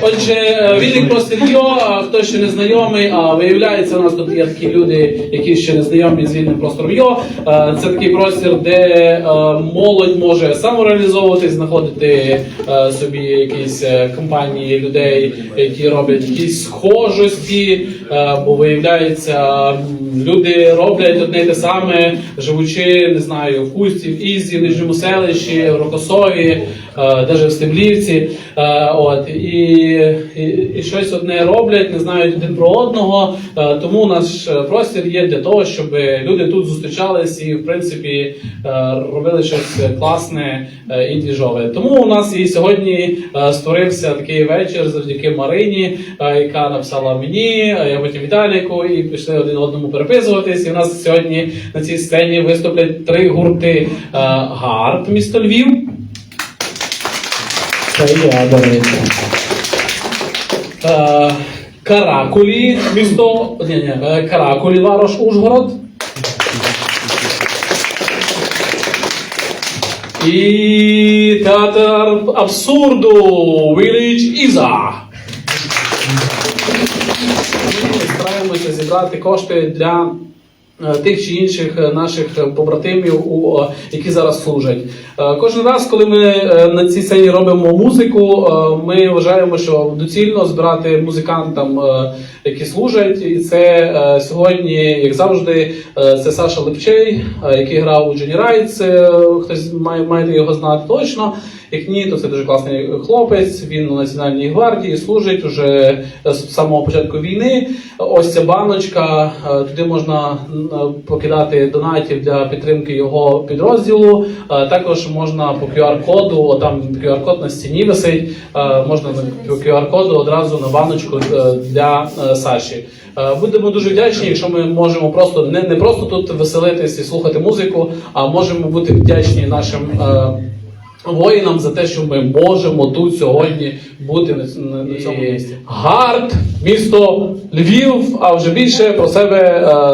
Отже, відлік про сільйо, хто ще не знайомий, а виявляється, у нас тут є такі люди, які ще не знайомі з вільним простором йо. Е, Це такий простір, де е, молодь може самореалізовуватись, знаходити е, собі якісь компанії людей, які роблять якісь схожості, бо виявляється, люди роблять одне й те саме, живучи, не знаю, в Хусті, в Ізі, в Нижньому селищі, в Рокосові, навіть в Стеблівці. От, і, і, щось одне роблять, не знають один про одного. Е, Тому наш е, простір є для того, щоб люди тут зустрічались і, в принципі, е, робили щось класне і двіжове. Тому у нас і сьогодні створився такий вечір завдяки Марині, яка написала мені, я потім Віталіку, і пішли один одному переписуватись. І у нас сьогодні на цій сцені виступлять три гурти Гард, місто Львів. Це я, до речі. Е, Каракулі, місто. Ні, ні, е, Каракулі, Варош, Ужгород. І театр абсурду Village Іза. Ми стараємося зібрати кошти для тих чи інших е, наших е, побратимів, е, які зараз служать. Е, Кожен раз, коли ми е, на цій сцені робимо музику, е, ми вважаємо, що доцільно збирати музикантам, е, які служать. І це е, сьогодні, як завжди, е, це Саша Лепчей, е, який грав у Джені Райтс. е, Хтось має, має його знати точно. Як ні, то це дуже класний хлопець. Він у Національній гвардії служить уже з самого початку війни. Ось ця баночка. е, Туди можна е, покидати донатів для підтримки його підрозділу. Е, Також можна по QR-коду, там QR-код на стіні висить. е, Можна по QR-коду одразу на баночку е, для е, Саші. Е, Будемо дуже вдячні, якщо ми можемо просто не, не просто тут веселитись і слухати музику, а можемо бути вдячні нашим. Воїнам за те, що ми можемо тут сьогодні бути на цьому місці. Гард, місто Львів, а вже більше про себе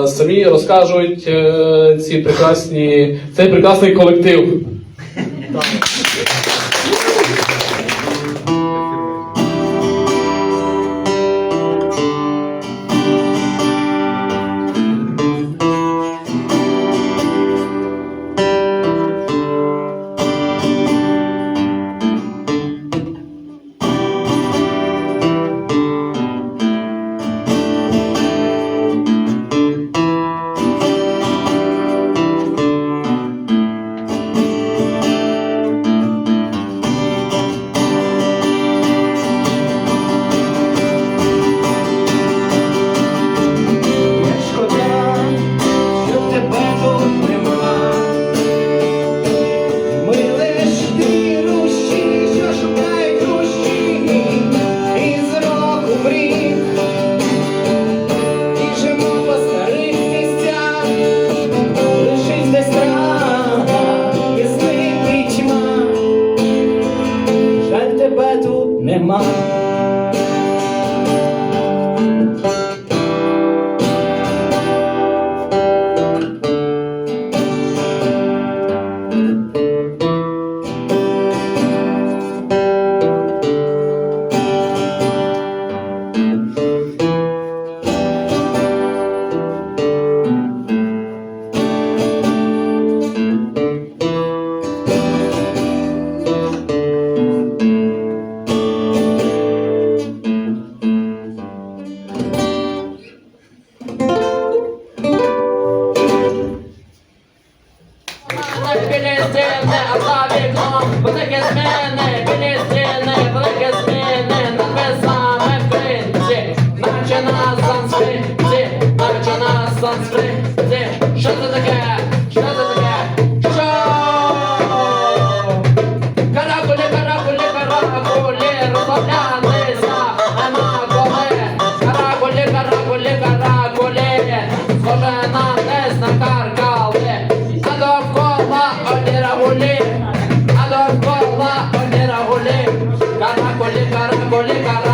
е, самі розкажуть е, ці прекрасні, цей прекрасний колектив. Санскриті. Що це таке? Що це таке? Що? Каракулі, каракулі, каракулі, розмовлятися нема коли. Каракулі, каракулі, каракулі, схоже на десь накаркали. А довкола одні рагулі, а довкола одні рагулі. Каракулі, каракулі, каракулі,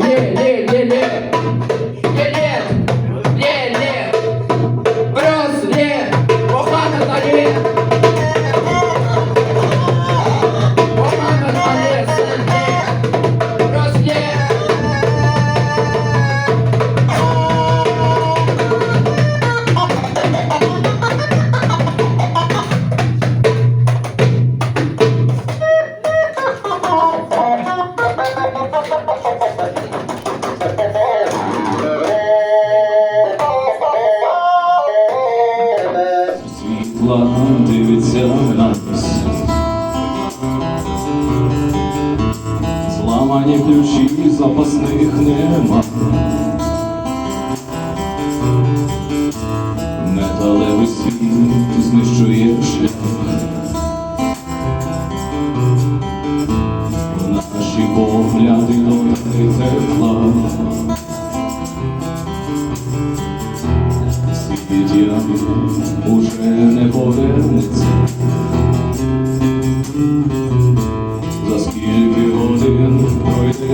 yeah, yeah.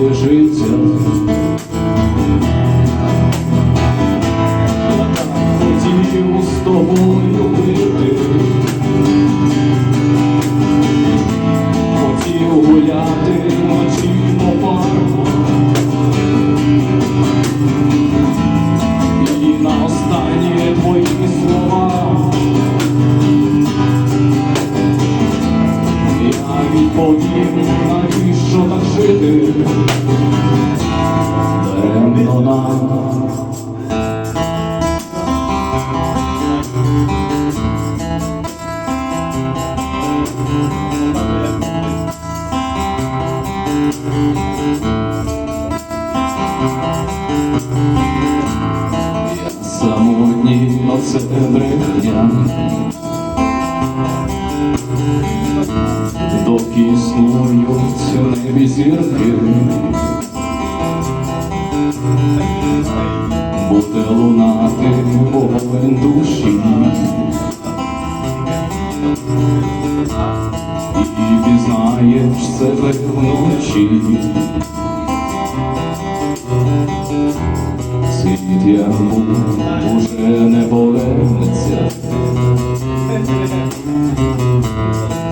лежиться. Самотні оце брехня, доки існують в небі зірки, лунати болен знаєш себе вночі. Світ ярму уже не повернеться.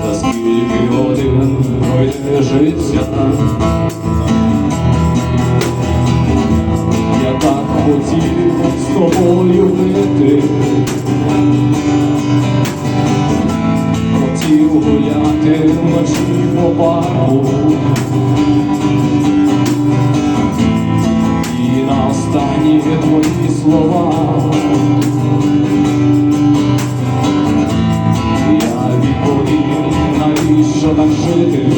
За скільки годин пройде життя. Я так хотів з тобою жити. що нам жити.